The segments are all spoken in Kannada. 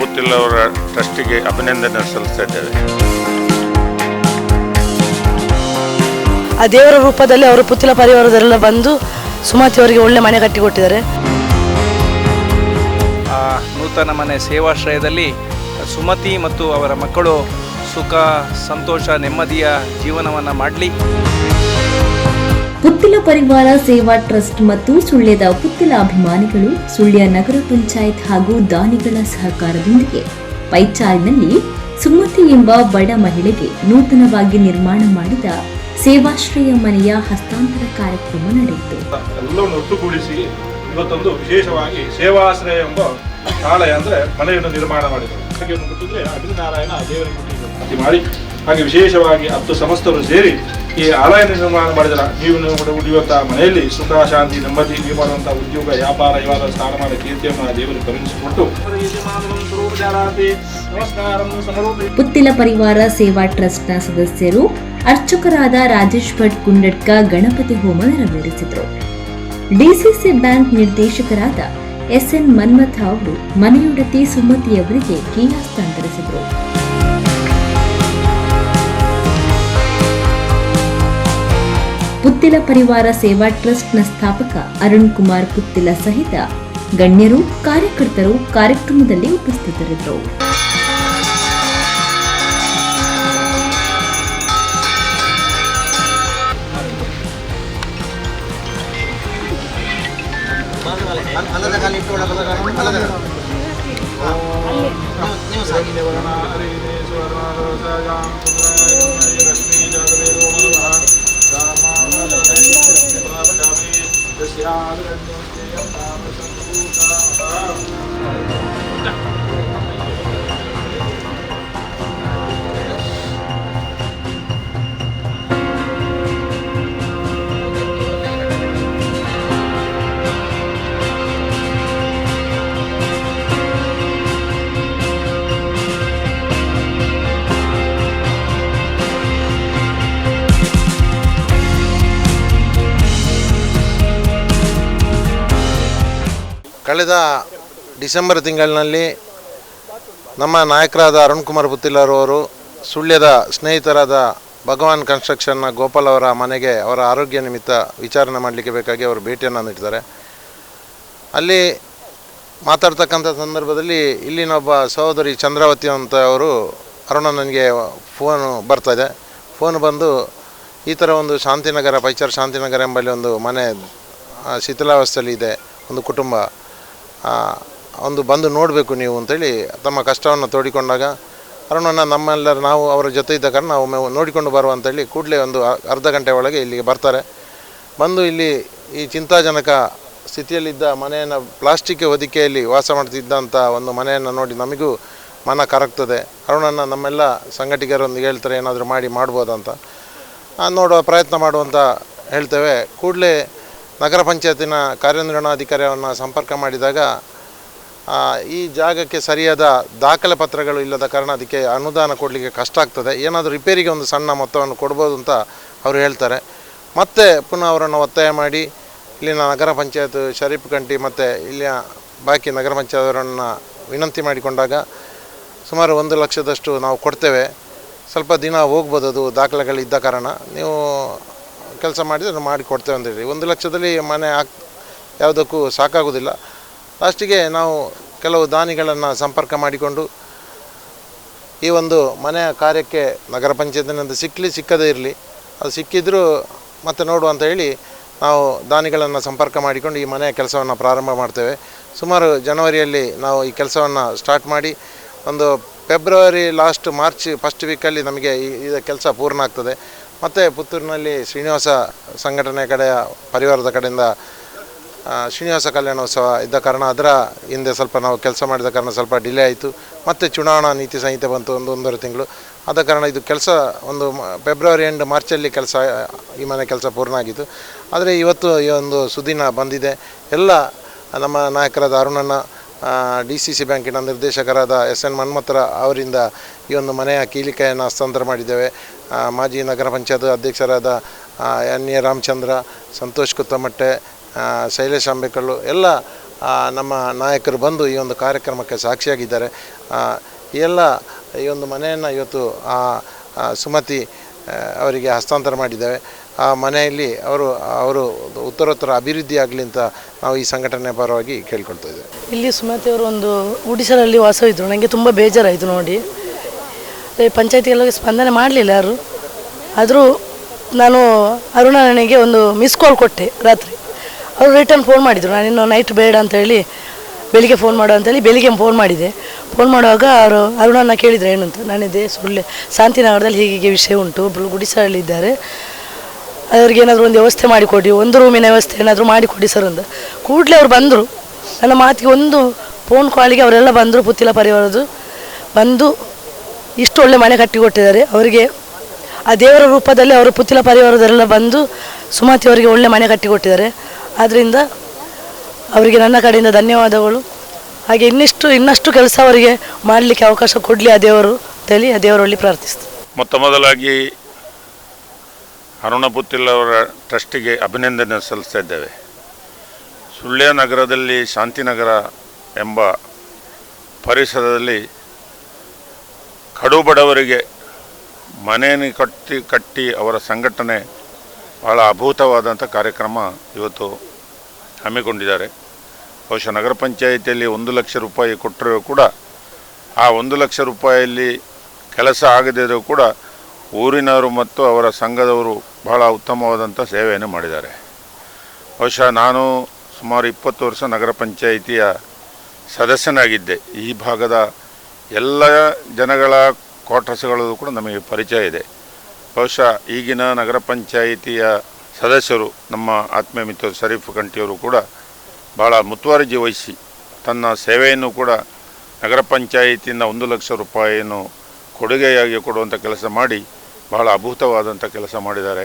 ಬುತ್ತಿಲ್ ಅವರ ಟ್ರಸ್ಟಿಗೆ ಅಭಿನಂದನೆ ಸಲ್ಲಿಸ್ತಾ ಇದ್ದೇವೆ. ಆ ದೇವರ ರೂಪದಲ್ಲಿ ಅವರು ಪುತ್ತಿಲ ಪರಿವಾರದವರೆಲ್ಲ ಬಂದು ಸುಮತಿ ಅವರಿಗೆ ಒಳ್ಳೆ ಮನೆ ಕಟ್ಟಿಕೊಟ್ಟಿದ್ದಾರೆ ಆ ನೂತನ ಮನೆ ಸೇವಾಶ್ರಯದಲ್ಲಿ ಸುಮತಿ ಮತ್ತು ಅವರ ಮಕ್ಕಳು ಸುಖ ಸಂತೋಷ ನೆಮ್ಮದಿಯ ಜೀವನವನ್ನು ಮಾಡಲಿ. ಪುತ್ತಿಲ ಪರಿವಾರ ಸೇವಾ ಟ್ರಸ್ಟ್ ಮತ್ತು ಸುಳ್ಯದ ಪುತ್ತಿಲ ಅಭಿಮಾನಿಗಳು ಸುಳ್ಯ ನಗರ ಪಂಚಾಯತ್ ಹಾಗೂ ದಾನಿಗಳ ಸಹಕಾರದೊಂದಿಗೆ ಪೈಚಾರಿನಲ್ಲಿ ಸುಮತಿ ಎಂಬ ಬಡ ಮಹಿಳೆಗೆ ನೂತನವಾಗಿ ನಿರ್ಮಾಣ ಮಾಡಿದ ಸೇವಾಶ್ರಯ ಮನೆಯ ಹಸ್ತಾಂತರ ಕಾರ್ಯಕ್ರಮ ನಡೆಯಿತು. ಎಲ್ಲವನ್ನು ಒಟ್ಟುಗೂಡಿಸಿ ಇವತ್ತೊಂದು ವಿಶೇಷವಾಗಿ ಸೇವಾಶ್ರಯ ಎಂಬ ಶಾಲೆ ಅಂದ್ರೆ ಮನೆಯನ್ನು ನಿರ್ಮಾಣ ಮಾಡಿದರು. ಅಗ್ನಿನಾರಾಯಣ ದೇವರ ಮಾಡಿ. ಹಾಗೆ ವಿಶೇಷವಾಗಿ ಹತ್ತು ಸಮಸ್ತರು ಸೇರಿ ಈ ಆಲಯ ನಿರ್ಮಾಣ ಮಾಡಿದರ ನೀವು ಉಳಿಯುವಂತಹ ಮನೆಯಲ್ಲಿ ಸುಖ, ಶಾಂತಿ, ನೆಮ್ಮದಿ ನೀವು ಮಾಡುವಂತಹ ಉದ್ಯೋಗ, ವ್ಯಾಪಾರ ಇವಾದ ಸ್ಥಾನಮಾನ ಕೀರ್ತಿಯನ್ನು ದೇವರು ಕರುಣಿಸಿಕೊಟ್ಟು ಪುತ್ತಿಲ ಪರಿವಾರ ಸೇವಾ ಟ್ರಸ್ಟ್ನ ಸದಸ್ಯರು, ಅರ್ಚಕರಾದ ರಾಜೇಶ್ ಭಟ್ ಕುಂಡಡ್ಕ ಗಣಪತಿ ಹೋಮ ನೆರವೇರಿಸಿದರು. ಡಿಸಿಸಿ ಬ್ಯಾಂಕ್ ನಿರ್ದೇಶಕರಾದ ಎಸ್ಎನ್ ಮನ್ಮಥ ಅವರು ಮನೆಯೊಡತಿ ಸುಮತಿಯವರಿಗೆ ಕೀ ಹಸ್ತಾಂತರಿಸಿದರು. ಪುತ್ತಿಲ ಪರಿವಾರ ಸೇವಾ ಟ್ರಸ್ಟ್ನ ಸ್ಥಾಪಕ ಅರುಣ್ ಕುಮಾರ್ ಪುತ್ತಿಲ ಸಹಿತ ಗಣ್ಯರು ಕಾರ್ಯಕರ್ತರು ಕಾರ್ಯಕ್ರಮದಲ್ಲಿ ಉಪಸ್ಥಿತರಿದ್ದರು. 下人就是这样不上 ಕಳೆದ ಡಿಸೆಂಬರ್ ತಿಂಗಳಿನಲ್ಲಿ ನಮ್ಮ ನಾಯಕರಾದ ಅರುಣ್ ಕುಮಾರ್ ಅವರು ಸುಳ್ಯದ ಸ್ನೇಹಿತರಾದ ಭಗವಾನ್ ಕನ್ಸ್ಟ್ರಕ್ಷನ್ನ ಗೋಪಾಲ್ ಅವರ ಮನೆಗೆ ಅವರ ಆರೋಗ್ಯ ನಿಮಿತ್ತ ವಿಚಾರಣೆ ಮಾಡಲಿಕ್ಕೆ ಬೇಕಾಗಿ ಅವರು ಭೇಟಿಯನ್ನು ನೀಡಿದ್ದಾರೆ. ಅಲ್ಲಿ ಮಾತಾಡ್ತಕ್ಕಂಥ ಸಂದರ್ಭದಲ್ಲಿ ಇಲ್ಲಿನ ಒಬ್ಬ ಸಹೋದರಿ ಚಂದ್ರಾವತಿ ಅಂತ ಅವರು ಅರುಣ ನನಗೆ ಫೋನು ಬರ್ತಾಯಿದೆ ಫೋನ್ ಬಂದು ಈ ಥರ ಒಂದು ಶಾಂತಿನಗರ, ಪೈಚಾರ್ ಶಾಂತಿನಗರ ಎಂಬಲ್ಲಿ ಒಂದು ಮನೆ ಶಿಥಿಲಾವಸ್ಥೆಯಲ್ಲಿ ಇದೆ, ಒಂದು ಕುಟುಂಬ ಒಂದು ಬಂದು ನೋಡಬೇಕು ನೀವು ಅಂತೇಳಿ ತಮ್ಮ ಕಷ್ಟವನ್ನು ತೋಡಿಕೊಂಡಾಗ ಅರುಣನ ನಮ್ಮೆಲ್ಲರ ನಾವು ಅವರ ಜೊತೆ ಇದ್ದ ಕಾರಣ ನಾವು ನೋಡಿಕೊಂಡು ಬರುವ ಅಂತೇಳಿ ಕೂಡಲೇ ಒಂದು ಅರ್ಧ ಗಂಟೆ ಒಳಗೆ ಇಲ್ಲಿಗೆ ಬರ್ತಾರೆ. ಬಂದು ಇಲ್ಲಿ ಈ ಚಿಂತಾಜನಕ ಸ್ಥಿತಿಯಲ್ಲಿದ್ದ ಮನೆಯನ್ನು ಪ್ಲಾಸ್ಟಿಕ್ ಹೊದಿಕೆಯಲ್ಲಿ ವಾಸ ಮಾಡ್ತಿದ್ದಂಥ ಒಂದು ಮನೆಯನ್ನು ನೋಡಿ ನಮಗೂ ಮನ ಕರಗ್ತದೆ. ಅರುಣನ ನಮ್ಮೆಲ್ಲ ಸಂಘಟಕರೊಂದಿಗೆ ಹೇಳ್ತಾರೆ, ಏನಾದರೂ ಮಾಡಿ ಮಾಡ್ಬೋದಂತ. ನೋಡುವ ಪ್ರಯತ್ನ ಮಾಡುವಂತ ಹೇಳ್ತೇವೆ. ಕೂಡಲೇ ನಗರ ಪಂಚಾಯತಿನ ಕಾರ್ಯನಿರ್ವಹಣಾಧಿಕಾರಿಯನ್ನು ಸಂಪರ್ಕ ಮಾಡಿದಾಗ ಈ ಜಾಗಕ್ಕೆ ಸರಿಯಾದ ದಾಖಲೆ ಪತ್ರಗಳು ಇಲ್ಲದ ಕಾರಣ ಅದಕ್ಕೆ ಅನುದಾನ ಕೊಡಲಿಕ್ಕೆ ಕಷ್ಟ ಆಗ್ತದೆ. ಏನಾದರೂ ರಿಪೇರಿಗೆ ಒಂದು ಸಣ್ಣ ಮೊತ್ತವನ್ನು ಕೊಡ್ಬೋದು ಅಂತ ಅವರು ಹೇಳ್ತಾರೆ. ಮತ್ತೆ ಪುನಃ ಅವರನ್ನು ಒತ್ತಾಯ ಮಾಡಿ, ಇಲ್ಲಿನ ನಗರ ಪಂಚಾಯತ್ ಶರೀಫ್ ಕಂಟಿ ಮತ್ತು ಇಲ್ಲಿಯ ಬಾಕಿ ನಗರ ಪಂಚಾಯತ್ ಅವರನ್ನು ವಿನಂತಿ ಮಾಡಿಕೊಂಡಾಗ, ಸುಮಾರು ಒಂದು ಲಕ್ಷದಷ್ಟು ನಾವು ಕೊಡ್ತೇವೆ. ಸ್ವಲ್ಪ ದಿನ ಹೋಗ್ಬೋದು ಅದು ದಾಖಲೆಗಳಿದ್ದ ಕಾರಣ. ನೀವು ಕೆಲಸ ಮಾಡಿದರೆ ಮಾಡಿ ಕೊಡ್ತೇವೆ ಅಂತ ಹೇಳಿ. ಒಂದು ಲಕ್ಷದಲ್ಲಿ ಮನೆ ಹಾಕ್ ಯಾವುದಕ್ಕೂ ಸಾಕಾಗೋದಿಲ್ಲ. ಲಾಸ್ಟಿಗೆ ನಾವು ಕೆಲವು ದಾನಿಗಳನ್ನು ಸಂಪರ್ಕ ಮಾಡಿಕೊಂಡು ಈ ಒಂದು ಮನೆಯ ಕಾರ್ಯಕ್ಕೆ ನಗರ ಪಂಚಾಯತಿನಿಂದ ಸಿಕ್ಕಲಿ ಸಿಕ್ಕದೇ ಇರಲಿ. ಅದು ಸಿಕ್ಕಿದ್ರೂ ಮತ್ತೆ ನೋಡು ಅಂತ ಹೇಳಿ ನಾವು ದಾನಿಗಳನ್ನು ಸಂಪರ್ಕ ಮಾಡಿಕೊಂಡು ಈ ಮನೆಯ ಕೆಲಸವನ್ನು ಪ್ರಾರಂಭ ಮಾಡ್ತೇವೆ. ಸುಮಾರು ಜನವರಿಯಲ್ಲಿ ನಾವು ಈ ಕೆಲಸವನ್ನು ಸ್ಟಾರ್ಟ್ ಮಾಡಿ ಒಂದು ಫೆಬ್ರವರಿ ಲಾಸ್ಟ್ ಮಾರ್ಚ್ ಫಸ್ಟ್ ವೀಕಲ್ಲಿ ನಮಗೆ ಈ ಕೆಲಸ ಪೂರ್ಣ ಆಗ್ತದೆ. ಮತ್ತು ಪುತ್ತೂರಿನಲ್ಲಿ ಶ್ರೀನಿವಾಸ ಸಂಘಟನೆ ಕಡೆಯ ಪರಿವಾರದ ಕಡೆಯಿಂದ ಶ್ರೀನಿವಾಸ ಕಲ್ಯಾಣೋತ್ಸವ ಇದ್ದ ಕಾರಣ ಅದರ ಹಿಂದೆ ಸ್ವಲ್ಪ ನಾವು ಕೆಲಸ ಮಾಡಿದ ಕಾರಣ ಸ್ವಲ್ಪ ಡಿಲೇ ಆಯಿತು. ಮತ್ತು ಚುನಾವಣಾ ನೀತಿ ಸಂಹಿತೆ ಬಂತು ಒಂದು ಒಂದೂವರೆ ತಿಂಗಳು. ಆದ ಕಾರಣ ಇದು ಕೆಲಸ ಒಂದು ಫೆಬ್ರವರಿ ಎಂಡ್ ಮಾರ್ಚಲ್ಲಿ ಕೆಲಸ, ಈ ಮನೆ ಕೆಲಸ ಪೂರ್ಣ ಆಗಿತ್ತು. ಆದರೆ ಇವತ್ತು ಈ ಒಂದು ಸುದಿನ ಬಂದಿದೆ. ಎಲ್ಲ ನಮ್ಮ ನಾಯಕರಾದ ಅರುಣಣ್ಣ ಡಿ ಸಿ ಸಿ ಬ್ಯಾಂಕಿನ ನಿರ್ದೇಶಕರಾದ ಎಸ್ ಎನ್ ಮನ್ಮತ್ರ ಅವರಿಂದ ಈ ಒಂದು ಮನೆಯ ಕೀಲಿಕೆಯನ್ನು ಹಸ್ತಾಂತರ ಮಾಡಿದ್ದೇವೆ. ಮಾಜಿ ನಗರ ಪಂಚಾಯತ್ ಅಧ್ಯಕ್ಷರಾದ ಎನ್ ಎ ರಾಮಚಂದ್ರ, ಸಂತೋಷ್ ಕುತ್ತಮಟ್ಟೆ ಶೈಲೇಶ್ ಅಂಬೇಕಳ್ಳು ಎಲ್ಲ ನಮ್ಮ ನಾಯಕರು ಬಂದು ಈ ಒಂದು ಕಾರ್ಯಕ್ರಮಕ್ಕೆ ಸಾಕ್ಷಿಯಾಗಿದ್ದಾರೆ. ಎಲ್ಲ ಈ ಒಂದು ಮನೆಯನ್ನು ಇವತ್ತು ಸುಮತಿ ಅವರಿಗೆ ಹಸ್ತಾಂತರ ಮಾಡಿದ್ದೇವೆ. ಆ ಮನೆಯಲ್ಲಿ ಅವರು ಅವರು ಉತ್ತರೋತ್ತರ ಅಭಿವೃದ್ಧಿ ಆಗಲಿ ಅಂತ ನಾವು ಈ ಸಂಘಟನೆ ಪರವಾಗಿ ಕೇಳ್ಕೊಳ್ತಾ ಇದ್ದೇವೆ. ಇಲ್ಲಿ ಸುಮತಿ ಅವರು ಒಂದು ಉಡಿಸಲಲ್ಲಿ ವಾಸವಿದ್ದರು ನನಗೆ ತುಂಬ ಬೇಜಾರಾಯಿತು ನೋಡಿ. ಅದೇ ಪಂಚಾಯತಿಗೆಲ್ಲ ಸ್ಪಂದನೆ ಮಾಡಲಿಲ್ಲ ಯಾರು. ಆದರೂ ನಾನು ಅರುಣ ನನಗೆ ಒಂದು ಮಿಸ್ ಕಾಲ್ ಕೊಟ್ಟೆ ರಾತ್ರಿ. ಅವರು ರಿಟರ್ನ್ ಫೋನ್ ಮಾಡಿದರು. ನಾನು ಇನ್ನು ನೈಟ್ ಬೇಡ ಅಂತ ಹೇಳಿ ಬೆಳಿಗ್ಗೆ ಫೋನ್ ಮಾಡು ಅಂತೇಳಿ ಬೆಳಿಗ್ಗೆ ಫೋನ್ ಮಾಡಿದೆ. ಫೋನ್ ಮಾಡುವಾಗ ಅವರು ಅರುಣನ ಕೇಳಿದರೆ ಏನಂತ ನಾನಿದೆ, ಸುಳ್ಳೆ. ಶಾಂತಿನಗರದಲ್ಲಿ ಹೀಗೆ ವಿಷಯ ಉಂಟು. ಒಬ್ಬರು ಗುಡಿಸಲಿದ್ದಾರೆ ಅವ್ರಿಗೆ ಏನಾದರೂ ಒಂದು ವ್ಯವಸ್ಥೆ ಮಾಡಿಕೊಡಿ. ಒಂದು ರೂಮಿನ ವ್ಯವಸ್ಥೆ ಏನಾದರೂ ಮಾಡಿಕೊಡಿ ಸರ್ ಅಂತ ಕೂಡಲೇ ಅವ್ರು ಬಂದರು. ನನ್ನ ಮಾತಿಗೆ ಒಂದು ಫೋನ್ ಕಾಲಿಗೆ ಅವರೆಲ್ಲ ಬಂದರು. ಪುತ್ತಿಲ ಪರಿವಾರದ್ದು. ಬಂದು ಇಷ್ಟು ಒಳ್ಳೆ ಮನೆ ಕಟ್ಟಿಕೊಟ್ಟಿದ್ದಾರೆ ಅವರಿಗೆ ಆ ದೇವರ ರೂಪದಲ್ಲಿ ಅವರು ಪುತ್ತಿಲ ಪರಿವಾರದವರೆಲ್ಲ ಬಂದು ಸುಮತಿ ಅವರಿಗೆ ಒಳ್ಳೆ ಮನೆ ಕಟ್ಟಿಕೊಟ್ಟಿದ್ದಾರೆ ಆದ್ದರಿಂದ ಅವರಿಗೆ ನನ್ನ ಕಡೆಯಿಂದ ಧನ್ಯವಾದಗಳು. ಹಾಗೆ ಇನ್ನಿಷ್ಟು, ಇನ್ನಷ್ಟು ಕೆಲಸ ಅವರಿಗೆ ಮಾಡಲಿಕ್ಕೆ ಅವಕಾಶ ಕೊಡಲಿ ಆ ದೇವರು ಅಂತೇಳಿ ಆ ದೇವರಲ್ಲಿ ಪ್ರಾರ್ಥಿಸ್ತೀನಿ. ಮೊತ್ತ ಮೊದಲಾಗಿ ಅರುಣ ಪುತ್ತಿಲ್ ಅವರ ಟ್ರಸ್ಟಿಗೆ ಅಭಿನಂದನೆ ಸಲ್ಲಿಸ್ತಾ ಇದ್ದೇವೆ. ಸುಳ್ಯ ನಗರದಲ್ಲಿ ಶಾಂತಿನಗರ ಎಂಬ ಪರಿಸರದಲ್ಲಿ ಕಡು ಬಡವರಿಗೆ ಮನೆಯನ್ನು ಕಟ್ಟಿ ಕಟ್ಟಿ ಅವರ ಸಂಘಟನೆ ಭಾಳ ಅಭೂತವಾದಂಥ ಕಾರ್ಯಕ್ರಮ ಇವತ್ತು ಹಮ್ಮಿಕೊಂಡಿದ್ದಾರೆ. ಬಹುಶಃ ನಗರ ಪಂಚಾಯಿತಿಯಲ್ಲಿ ಒಂದು ಲಕ್ಷ ರೂಪಾಯಿ ಕೊಟ್ಟರೂ ಕೂಡ, ಆ ಒಂದು ಲಕ್ಷ ರೂಪಾಯಿಯಲ್ಲಿ ಕೆಲಸ ಆಗದಿದ್ದರೂ ಕೂಡ ಊರಿನವರು ಮತ್ತು ಅವರ ಸಂಘದವರು ಬಹಳ ಉತ್ತಮವಾದಂಥ ಸೇವೆಯನ್ನು ಮಾಡಿದ್ದಾರೆ. ಬಹುಶಃ ನಾನು ಸುಮಾರು ಇಪ್ಪತ್ತು ವರ್ಷ ನಗರ ಪಂಚಾಯಿತಿಯ ಸದಸ್ಯನಾಗಿದ್ದೆ. ಈ ಭಾಗದ ಎಲ್ಲ ಜನಗಳ ಕ್ವಾರ್ಟರ್ಸ್ಗಳು ಕೂಡ ನಮಗೆ ಪರಿಚಯ ಇದೆ. ಬಹುಶಃ ಈಗಿನ ನಗರ ಪಂಚಾಯಿತಿಯ ಸದಸ್ಯರು ನಮ್ಮ ಆತ್ಮೀಯ ಮಿತ್ರ ಶರೀಫ್ ಕಂಠಿಯವರು ಕೂಡ ಭಾಳ ಮುತುವರ್ಜಿ ವಹಿಸಿ ತನ್ನ ಸೇವೆಯನ್ನು ಕೂಡ ನಗರ ಪಂಚಾಯಿತಿಯಿಂದ ಒಂದು ಲಕ್ಷ ರೂಪಾಯಿಯನ್ನು ಕೊಡುಗೆಯಾಗಿ ಕೊಡುವಂಥ ಕೆಲಸ ಮಾಡಿ ಬಹಳ ಅಭೂತವಾದಂಥ ಕೆಲಸ ಮಾಡಿದ್ದಾರೆ.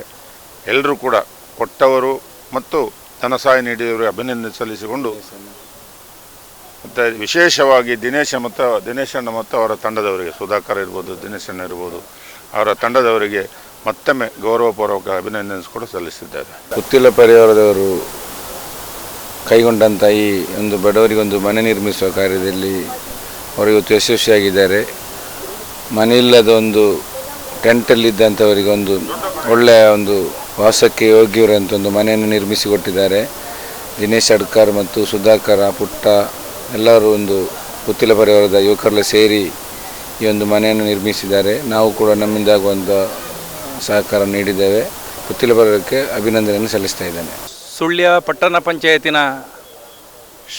ಎಲ್ಲರೂ ಕೂಡ ಕೊಟ್ಟವರು ಮತ್ತು ಧನ ಸಹಾಯ ನೀಡಿದವರು ಅಭಿನಂದನೆ ಸಲ್ಲಿಸಿಕೊಂಡು ಮತ್ತು ವಿಶೇಷವಾಗಿ ದಿನೇಶ ಮತ್ತು ದಿನೇಶಣ್ಣ ಮತ್ತು ಅವರ ತಂಡದವರಿಗೆ, ಸುಧಾಕರ್ ಇರ್ಬೋದು, ದಿನೇಶಣ್ಣ ಇರ್ಬೋದು, ಅವರ ತಂಡದವರಿಗೆ ಮತ್ತೊಮ್ಮೆ ಗೌರವಪೂರ್ವಕ ಅಭಿನಂದನೆ ಕೂಡ ಸಲ್ಲಿಸಿದ್ದಾರೆ. ಪುತ್ತಿಲ ಪರಿವಾರದವರು ಕೈಗೊಂಡಂಥ ಈ ಒಂದು ಬಡವರಿಗೊಂದು ಮನೆ ನಿರ್ಮಿಸುವ ಕಾರ್ಯದಲ್ಲಿ ಅವರು ಇವತ್ತು ಯಶಸ್ವಿಯಾಗಿದ್ದಾರೆ. ಮನೆಯಿಲ್ಲದ ಒಂದು ಟೆಂಟಲ್ಲಿದ್ದಂಥವರಿಗೆ ಒಂದು ಒಳ್ಳೆಯ ಒಂದು ವಾಸಕ್ಕೆ ಯೋಗ್ಯವಿರುವಂಥ ಒಂದು ಮನೆಯನ್ನು ನಿರ್ಮಿಸಿಕೊಟ್ಟಿದ್ದಾರೆ. ದಿನೇಶ್ ಅಡ್ಕರ್ ಮತ್ತು ಸುಧಾಕರ್ ಪುಟ್ಟ ಎಲ್ಲರೂ ಒಂದು ಪುತ್ತಿಲ ಪರಿವಾರದ ಯುವಕರೆಲ್ಲ ಸೇರಿ ಈ ಒಂದು ಮನೆಯನ್ನು ನಿರ್ಮಿಸಿದ್ದಾರೆ. ನಾವು ಕೂಡ ನಮ್ಮಿಂದ ಒಂದು ಸಹಕಾರ ನೀಡಿದ್ದೇವೆ. ಪುತ್ತಿಲ ಪರಿವಾರಕ್ಕೆ ಅಭಿನಂದನೆಯನ್ನು ಸಲ್ಲಿಸ್ತಾ ಇದ್ದೇನೆ. ಸುಳ್ಯ ಪಟ್ಟಣ ಪಂಚಾಯತಿನ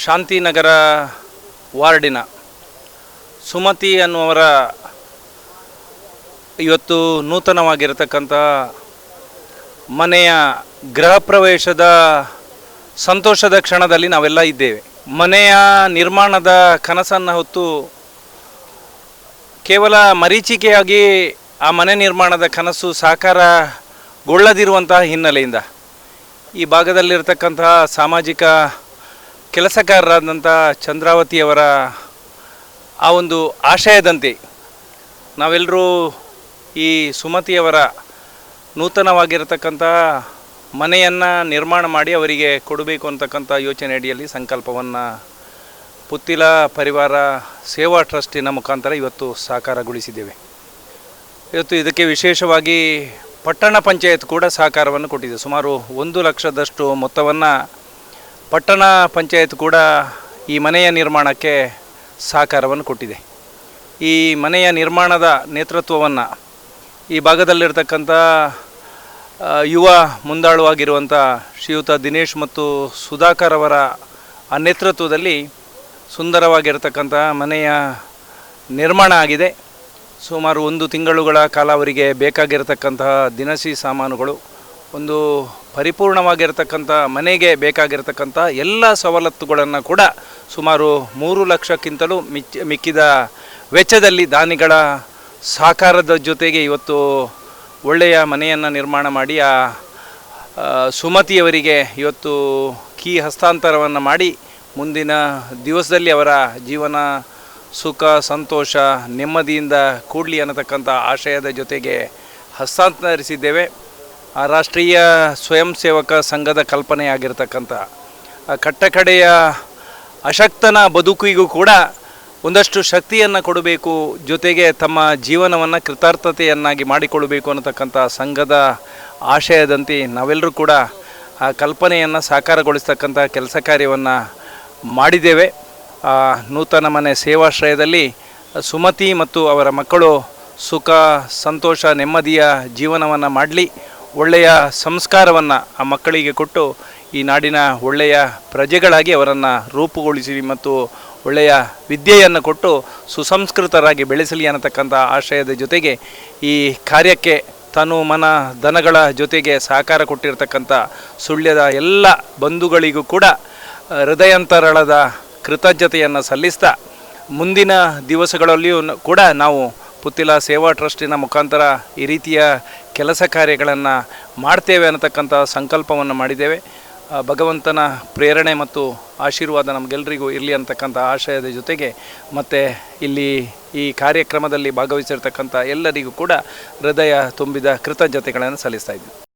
ಶಾಂತಿನಗರ ವಾರ್ಡಿನ ಸುಮತಿ ಅನ್ನುವರ ಇವತ್ತು ನೂತನವಾಗಿರತಕ್ಕಂಥ ಮನೆಯ ಗೃಹ ಪ್ರವೇಶದ ಸಂತೋಷದ ಕ್ಷಣದಲ್ಲಿ ನಾವೆಲ್ಲ ಇದ್ದೇವೆ. ಮನೆಯ ನಿರ್ಮಾಣದ ಕನಸನ್ನು ಹೊತ್ತು ಕೇವಲ ಮರೀಚಿಕೆಯಾಗಿ ಆ ಮನೆ ನಿರ್ಮಾಣದ ಕನಸು ಸಾಕಾರಗೊಳ್ಳದಿರುವಂತಹ ಹಿನ್ನೆಲೆಯಿಂದ ಈ ಭಾಗದಲ್ಲಿರತಕ್ಕಂತಹ ಸಾಮಾಜಿಕ ಕೆಲಸಗಾರರಾದಂಥ ಚಂದ್ರಾವತಿಯವರ ಆ ಒಂದು ಆಶಯದಂತೆ ನಾವೆಲ್ಲರೂ ಈ ಸುಮತಿಯವರ ನೂತನವಾಗಿರತಕ್ಕಂಥ ಮನೆಯನ್ನು ನಿರ್ಮಾಣ ಮಾಡಿ ಅವರಿಗೆ ಕೊಡಬೇಕು ಅಂತಕ್ಕಂಥ ಯೋಚನೆ ಅಡಿಯಲ್ಲಿ ಸಂಕಲ್ಪವನ್ನು ಪುತ್ತಿಲ ಪರಿವಾರ ಸೇವಾ ಟ್ರಸ್ಟಿನ ಮುಖಾಂತರ ಇವತ್ತು ಸಾಕಾರಗೊಳಿಸಿದ್ದೇವೆ. ಇವತ್ತು ಇದಕ್ಕೆ ವಿಶೇಷವಾಗಿ ಪಟ್ಟಣ ಪಂಚಾಯತ್ ಕೂಡ ಸಹಕಾರವನ್ನು ಕೊಟ್ಟಿದೆ. ಸುಮಾರು ಒಂದು ಲಕ್ಷದಷ್ಟು ಮೊತ್ತವನ್ನು ಪಟ್ಟಣ ಪಂಚಾಯತ್ ಕೂಡ ಈ ಮನೆಯ ನಿರ್ಮಾಣಕ್ಕೆ ಸಹಕಾರವನ್ನು ಕೊಟ್ಟಿದೆ. ಈ ಮನೆಯ ನಿರ್ಮಾಣದ ನೇತೃತ್ವವನ್ನು ಈ ಭಾಗದಲ್ಲಿರ್ತಕ್ಕಂಥ ಯುವ ಮುಂದಾಳುವಾಗಿರುವಂಥ ಶ್ರೀಯುತ ದಿನೇಶ್ ಮತ್ತು ಸುಧಾಕರ್ ಅವರ ನೇತೃತ್ವದಲ್ಲಿ ಸುಂದರವಾಗಿರತಕ್ಕಂಥ ಮನೆಯ ನಿರ್ಮಾಣ ಆಗಿದೆ. ಸುಮಾರು ಒಂದು ತಿಂಗಳುಗಳ ಕಾಲ ಅವರಿಗೆ ಬೇಕಾಗಿರತಕ್ಕಂತಹ ದಿನಸಿ ಸಾಮಾನುಗಳು, ಒಂದು ಪರಿಪೂರ್ಣವಾಗಿರತಕ್ಕಂಥ ಮನೆಗೆ ಬೇಕಾಗಿರತಕ್ಕಂಥ ಎಲ್ಲ ಸವಲತ್ತುಗಳನ್ನು ಕೂಡ ಸುಮಾರು ಮೂರು ಲಕ್ಷಕ್ಕಿಂತಲೂ ಮಿಚ್ಚ, ಮಿಕ್ಕಿದ ವೆಚ್ಚದಲ್ಲಿ ದಾನಿಗಳ ಸಹಕಾರದ ಜೊತೆಗೆ ಇವತ್ತು ಒಳ್ಳೆಯ ಮನೆಯನ್ನು ನಿರ್ಮಾಣ ಮಾಡಿ, ಆ ಸುಮತಿಯವರಿಗೆ ಇವತ್ತು ಕೀ ಹಸ್ತಾಂತರವನ್ನು ಮಾಡಿ, ಮುಂದಿನ ದಿವಸದಲ್ಲಿ ಅವರ ಜೀವನ ಸುಖ, ಸಂತೋಷ, ನೆಮ್ಮದಿಯಿಂದ ಕೂಡಲಿ ಅನ್ನತಕ್ಕಂಥ ಆಶಯದ ಜೊತೆಗೆ ಹಸ್ತಾಂತರಿಸಿದ್ದೇವೆ. ಆ ರಾಷ್ಟ್ರೀಯ ಸ್ವಯಂ ಸೇವಕ ಸಂಘದ ಕಲ್ಪನೆಯಾಗಿರ್ತಕ್ಕಂಥ ಕಟ್ಟಕಡೆಯ ಅಶಕ್ತನ ಬದುಕಿಗೂ ಕೂಡ ಒಂದಷ್ಟು ಶಕ್ತಿಯನ್ನು ಕೊಡಬೇಕು, ಜೊತೆಗೆ ತಮ್ಮ ಜೀವನವನ್ನು ಕೃತಾರ್ಥತೆಯನ್ನಾಗಿ ಮಾಡಿಕೊಳ್ಳಬೇಕು ಅನ್ನತಕ್ಕಂಥ ಸಂಘದ ಆಶಯದಂತೆ ನಾವೆಲ್ಲರೂ ಕೂಡ ಆ ಕಲ್ಪನೆಯನ್ನು ಸಾಕಾರಗೊಳಿಸ್ತಕ್ಕಂಥ ಕೆಲಸ ಕಾರ್ಯವನ್ನು ಮಾಡಿದ್ದೇವೆ. ನೂತನ ಮನೆ ಸೇವಾಶ್ರಯದಲ್ಲಿ ಸುಮತಿ ಮತ್ತು ಅವರ ಮಕ್ಕಳು ಸುಖ, ಸಂತೋಷ, ನೆಮ್ಮದಿಯ ಜೀವನವನ್ನು ಮಾಡಲಿ. ಒಳ್ಳೆಯ ಸಂಸ್ಕಾರವನ್ನು ಆ ಮಕ್ಕಳಿಗೆ ಕೊಟ್ಟು ಈ ನಾಡಿನ ಒಳ್ಳೆಯ ಪ್ರಜೆಗಳಾಗಿ ಅವರನ್ನು ರೂಪುಗೊಳಿಸಿ ಮತ್ತು ಒಳ್ಳೆಯ ವಿದ್ಯೆಯನ್ನು ಕೊಟ್ಟು ಸುಸಂಸ್ಕೃತರಾಗಿ ಬೆಳೆಸಲಿ ಅನ್ನತಕ್ಕಂಥ ಆಶಯದ ಜೊತೆಗೆ ಈ ಕಾರ್ಯಕ್ಕೆ ತನು ಮನ ದನಗಳ ಜೊತೆಗೆ ಸಹಕಾರ ಕೊಟ್ಟಿರತಕ್ಕಂಥ ಸುಳ್ಯದ ಎಲ್ಲ ಬಂಧುಗಳಿಗೂ ಕೂಡ ಹೃದಯಂತರಳದ ಕೃತಜ್ಞತೆಯನ್ನು ಸಲ್ಲಿಸ್ತಾ ಮುಂದಿನ ದಿವಸಗಳಲ್ಲಿಯೂ ಕೂಡ ನಾವು ಪುತ್ತಿಲ ಸೇವಾ ಟ್ರಸ್ಟಿನ ಮುಖಾಂತರ ಈ ರೀತಿಯ ಕೆಲಸ ಕಾರ್ಯಗಳನ್ನು ಮಾಡ್ತೇವೆ ಅನ್ನತಕ್ಕಂಥ ಸಂಕಲ್ಪವನ್ನು ಮಾಡಿದ್ದೇವೆ. ಭಗವಂತನ ಪ್ರೇರಣೆ ಮತ್ತು ಆಶೀರ್ವಾದ ನಮಗೆಲ್ಲರಿಗೂ ಇರಲಿ ಅಂತಕ್ಕಂಥ ಆಶಯದ ಜೊತೆಗೆ ಮತ್ತು ಇಲ್ಲಿ ಈ ಕಾರ್ಯಕ್ರಮದಲ್ಲಿ ಭಾಗವಹಿಸಿರ್ತಕ್ಕಂಥ ಎಲ್ಲರಿಗೂ ಕೂಡ ಹೃದಯ ತುಂಬಿದ ಕೃತಜ್ಞತೆಗಳನ್ನು ಸಲ್ಲಿಸ್ತಾ ಇದ್ದೀನಿ.